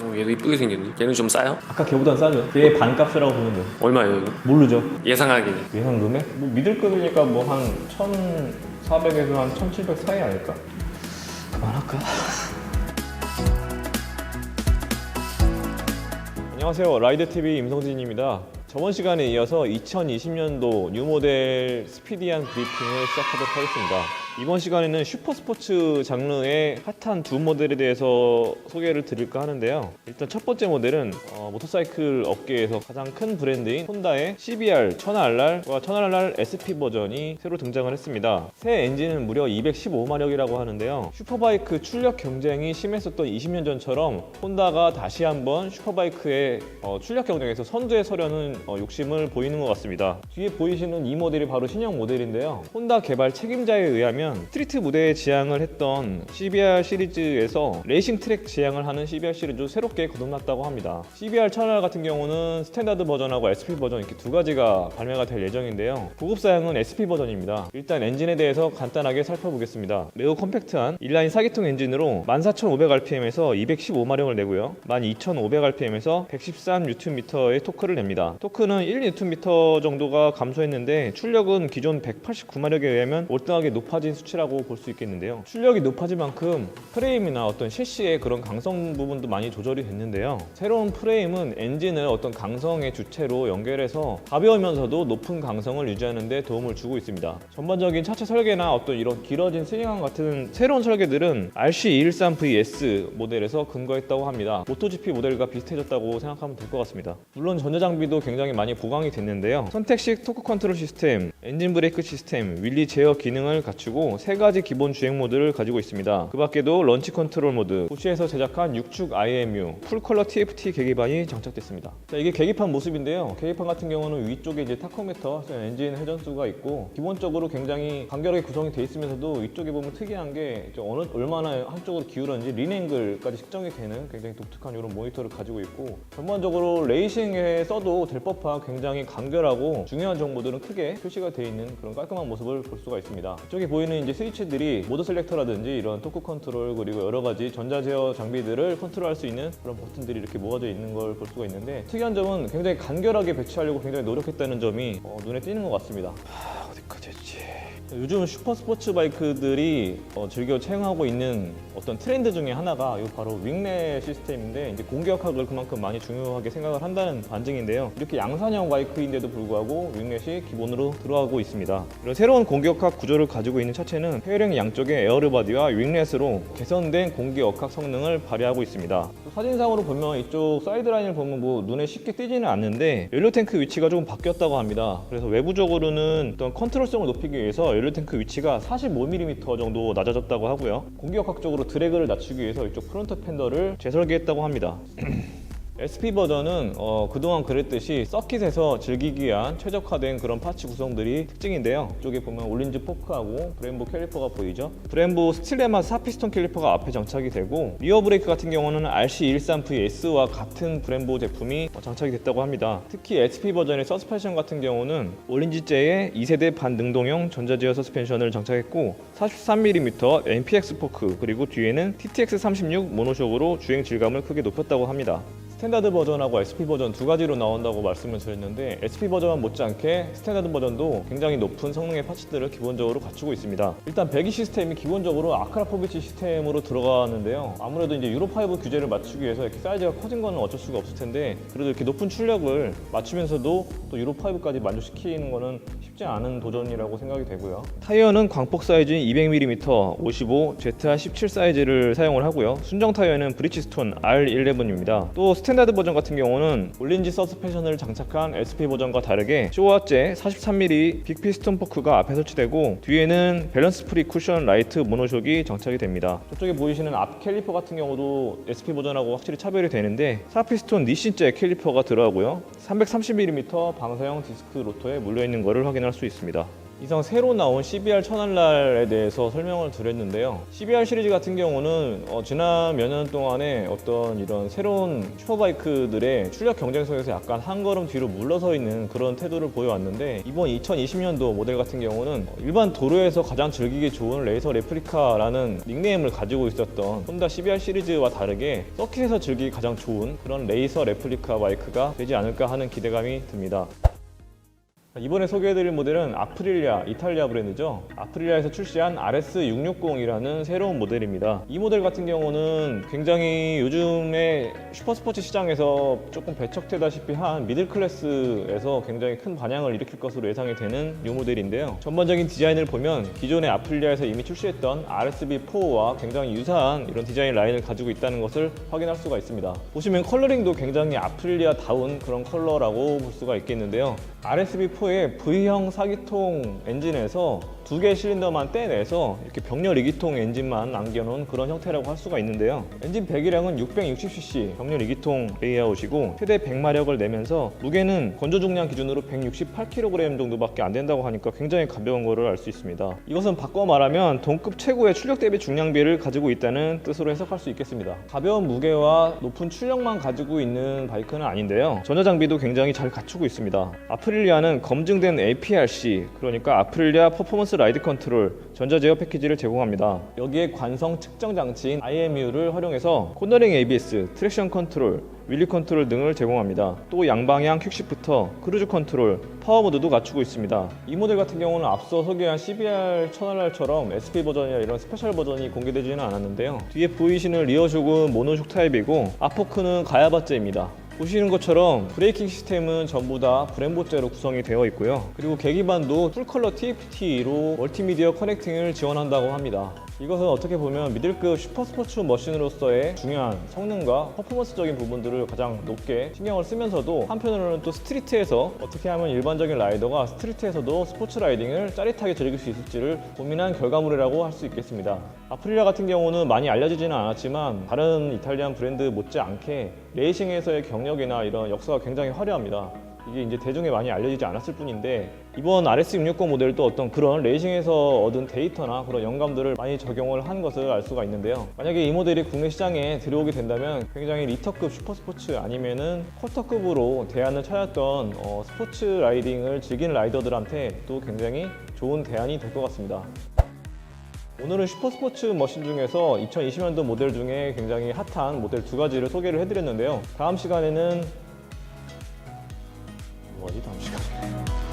어, 얘도 이쁘게 생겼네. 얘는 좀 싸요? 아까 걔보단 싸죠. 걔 반값이라고 보면 돼요. 얼마예요? 이거? 모르죠. 예상하기. 예상 금액? 뭐 미들급이니까 뭐 한 1,400에서 한 1,700 사이 아닐까? 그만할까? 안녕하세요. 라이드TV 임성진입니다. 저번 시간에 이어서 2020년도 뉴 모델 스피디한 브리핑을 시작하도록 하겠습니다. 이번 시간에는 슈퍼스포츠 장르의 핫한 두 모델에 대해서 소개를 드릴까 하는데요. 일단 첫 번째 모델은 어, 모터사이클 업계에서 가장 큰 브랜드인 혼다의 CBR 1000RR과 1000RR SP 버전이 새로 등장을 했습니다. 새 엔진은 무려 215마력이라고 하는데요. 슈퍼바이크 출력 경쟁이 심했었던 20년 전처럼 혼다가 다시 한번 슈퍼바이크의 어, 출력 경쟁에서 선두에 서려는 어, 욕심을 보이는 것 같습니다. 뒤에 보이시는 이 모델이 바로 신형 모델인데요. 혼다 개발 책임자에 의하면 스트리트 무대에 지향을 했던 CBR 시리즈에서 레이싱 트랙 지향을 하는 CBR 시리즈 새롭게 거듭났다고 합니다. CBR 1000R 같은 경우는 스탠다드 버전하고 SP 버전 이렇게 두 가지가 발매가 될 예정인데요. 고급 사양은 SP 버전입니다. 일단 엔진에 대해서 간단하게 살펴보겠습니다. 매우 컴팩트한 인라인 4기통 엔진으로 14,500rpm에서 215마력을 내고요. 12,500rpm에서 113Nm의 토크를 냅니다. 토크는 1Nm 정도가 감소했는데 출력은 기존 189마력에 의하면 월등하게 높아진 수치라고 볼 수 있겠는데요. 출력이 높아진 만큼 프레임이나 어떤 셰시의 그런 강성 부분도 많이 조절이 됐는데요. 새로운 프레임은 엔진을 어떤 강성의 주체로 연결해서 가벼우면서도 높은 강성을 유지하는 데 도움을 주고 있습니다. 전반적인 차체 설계나 어떤 이런 길어진 스윙함 같은 새로운 설계들은 RC213VS 모델에서 근거했다고 합니다. 모토GP 모델과 비슷해졌다고 생각하면 될 것 같습니다. 물론 전자장비도 굉장히 많이 보강이 됐는데요. 선택식 토크 컨트롤 시스템, 엔진 브레이크 시스템, 윌리 제어 기능을 갖추고 세 가지 기본 주행 모드를 가지고 있습니다. 그 밖에도 런치 컨트롤 모드, 보시에서 제작한 6축 IMU, 풀컬러 TFT 계기판이 장착됐습니다. 자, 이게 계기판 모습인데요. 계기판 같은 경우는 위쪽에 이제 타코미터, 엔진 회전수가 있고 기본적으로 굉장히 간결하게 구성이 돼 있으면서도 위쪽에 보면 특이한 게 어느 얼마나 한쪽으로 기울었는지 린앵글까지 측정이 되는 굉장히 독특한 이런 모니터를 가지고 있고 전반적으로 레이싱에 써도 될 법한 굉장히 간결하고 중요한 정보들은 크게 표시가 되어 있는 그런 깔끔한 모습을 볼 수가 있습니다. 이쪽에 보이는 이제 스위치들이 모드 셀렉터라든지 이런 토크 컨트롤 그리고 여러 가지 전자 제어 장비들을 컨트롤할 수 있는 그런 버튼들이 이렇게 모아져 있는 걸 볼 수가 있는데 특이한 점은 굉장히 간결하게 배치하려고 굉장히 노력했다는 점이 어, 눈에 띄는 것 같습니다. 하, 어디까지 했지? 요즘 슈퍼 스포츠 바이크들이 어, 즐겨 채용하고 있는 어떤 트렌드 중에 하나가 이 바로 윙레 시스템인데 이제 공격학을 그만큼 많이 중요하게 생각을 한다는 반증인데요. 이렇게 양산형 바이크인데도 불구하고 윙렛이 기본으로 들어가고 있습니다. 이런 새로운 공격학 구조를 가지고 있는 차체는 페어링 양쪽에 에어르바디와 윙렛으로 개선된 공기역학 성능을 발휘하고 있습니다. 또 사진상으로 보면 이쪽 사이드 라인을 보면 뭐 눈에 쉽게 띄지는 않는데 연료 탱크 위치가 조금 바뀌었다고 합니다. 그래서 외부적으로는 어떤 컨트롤성을 높이기 위해서 연료 탱크 위치가 45mm 정도 낮아졌다고 하고요. 공기역학적으로 드래그를 낮추기 위해서 이쪽 프론트 팬더를 재설계했다고 합니다. SP 버전은 어, 그동안 그랬듯이 서킷에서 즐기기 위한 최적화된 그런 파츠 구성들이 특징인데요. 이쪽에 보면 올린즈 포크하고 브렘보 캘리퍼가 보이죠. 브렘보 스틸레마 4피스톤 캘리퍼가 앞에 장착이 되고 리어 브레이크 같은 경우는 RC113VS와 같은 브렘보 제품이 어, 장착이 됐다고 합니다. 특히 SP 버전의 서스펜션 같은 경우는 올린지제의 2세대 반능동형 전자제어 서스펜션을 장착했고 43mm MPX 포크 그리고 뒤에는 TTX36 모노쇼크로 주행 질감을 크게 높였다고 합니다. 스탠다드 버전하고 SP 버전 두 가지로 나온다고 말씀을 드렸는데 SP 버전 못지않게 스탠다드 버전도 굉장히 높은 성능의 파츠들을 기본적으로 갖추고 있습니다. 일단 배기 시스템이 기본적으로 아크라포비치 시스템으로 들어가는데요. 아무래도 이제 유로5 규제를 맞추기 위해서 이렇게 사이즈가 커진 거는 어쩔 수가 없을 텐데 그래도 이렇게 높은 출력을 맞추면서도 또 유로5까지 만족시키는 거는 쉽지 않은 도전이라고 생각이 되고요. 타이어는 광폭 사이즈인 200mm 55 ZR17 사이즈를 사용을 하고요. 순정 타이어는 브리치스톤 R11입니다. 또 스탠 다드 버전 같은 경우는 올린지 서스펜션을 장착한 SP 버전과 다르게 쇼와제 43mm 빅 피스톤 포크가 앞에 설치되고 뒤에는 밸런스 프리 쿠션 라이트 모노쇼크가 장착이 됩니다. 저쪽에 보이시는 앞 캘리퍼 같은 경우도 SP 버전하고 확실히 차별이 되는데 4피스톤 니신제 캘리퍼가 들어가고요. 330mm 방사형 디스크 로터에 물려 있는 것을 확인할 수 있습니다. 이상 새로 나온 CBR 천알날에 대해서 설명을 드렸는데요. CBR 시리즈 같은 경우는 어, 지난 몇 년 동안에 어떤 이런 새로운 슈퍼바이크들의 출력 경쟁성에서 약간 한 걸음 뒤로 물러서 있는 그런 태도를 보여왔는데 이번 2020년도 모델 같은 경우는 일반 도로에서 가장 즐기기 좋은 레이서 레플리카라는 닉네임을 가지고 있었던 혼다 CBR 시리즈와 다르게 서킷에서 즐기기 가장 좋은 그런 레이서 레플리카 바이크가 되지 않을까 하는 기대감이 듭니다. 이번에 소개해드릴 모델은 아프릴리아 이탈리아 브랜드죠. 아프릴리아에서 출시한 RS660이라는 새로운 모델입니다. 이 모델 같은 경우는 굉장히 요즘에 슈퍼스포츠 시장에서 조금 배척되다시피 한 미들 클래스에서 굉장히 큰 반향을 일으킬 것으로 예상이 되는 이 모델인데요. 전반적인 디자인을 보면 기존의 아프릴리아에서 이미 출시했던 RSB4와 굉장히 유사한 이런 디자인 라인을 가지고 있다는 것을 확인할 수가 있습니다. 보시면 컬러링도 굉장히 아프릴리아다운 그런 컬러라고 볼 수가 있겠는데요. RSB4 의 V형 4기통 엔진에서 두 개의 실린더만 떼내서 이렇게 병렬 2기통 엔진만 남겨놓은 그런 형태라고 할 수가 있는데요. 엔진 배기량은 660cc 병렬 2기통 레이아웃이고 최대 100마력을 내면서 무게는 건조 중량 기준으로 168kg 정도밖에 안 된다고 하니까 굉장히 가벼운 거를 알 수 있습니다. 이것은 바꿔 말하면 동급 최고의 출력 대비 중량비를 가지고 있다는 뜻으로 해석할 수 있겠습니다. 가벼운 무게와 높은 출력만 가지고 있는 바이크는 아닌데요. 전자 장비도 굉장히 잘 갖추고 있습니다. 아프릴리아는 검증된 APRC 그러니까 아프릴리아 퍼포먼스 라이드 컨트롤 전자 제어 패키지를 제공합니다. 여기에 관성 측정 장치인 IMU를 활용해서 코너링 ABS, 트랙션 컨트롤, 윌리 컨트롤 등을 제공합니다. 또 양방향 퀵시프터, 크루즈 컨트롤, 파워 모드도 갖추고 있습니다. 이 모델 같은 경우는 앞서 소개한 CBR 1000RR처럼 SP 버전이나 이런 스페셜 버전이 공개되지는 않았는데요. 뒤에 보이시는 리어쇼은 모노쇼 타입이고 아포크는 가야바제입니다. 보시는 것처럼 브레이킹 시스템은 전부 다 브em보제로 구성이 되어 있고요. 그리고 계기반도 풀컬러 TFT로 멀티미디어 커넥팅을 지원한다고 합니다. 이것은 어떻게 보면 미들급 슈퍼스포츠 머신으로서의 중요한 성능과 퍼포먼스적인 부분들을 가장 높게 신경을 쓰면서도 한편으로는 또 스트리트에서 어떻게 하면 일반적인 라이더가 스트리트에서도 스포츠 라이딩을 짜릿하게 즐길 수 있을지를 고민한 결과물이라고 할 수 있겠습니다. 아프릴리아 같은 경우는 많이 알려지지는 않았지만 다른 이탈리안 브랜드 못지않게 레이싱에서의 경력이나 이런 역사가 굉장히 화려합니다. 이게 이제 대중에 많이 알려지지 않았을 뿐인데 이번 RS660 모델도 어떤 그런 레이싱에서 얻은 데이터나 그런 영감들을 많이 적용을 한 것을 알 수가 있는데요. 만약에 이 모델이 국내 시장에 들어오게 된다면 굉장히 리터급 슈퍼스포츠 아니면은 쿼터급으로 대안을 찾았던 어, 스포츠 라이딩을 즐기는 라이더들한테 또 굉장히 좋은 대안이 될 것 같습니다. 오늘은 슈퍼스포츠 머신 중에서 2020년도 모델 중에 굉장히 핫한 모델 두 가지를 소개를 해드렸는데요. 다음 시간에는 你倒是。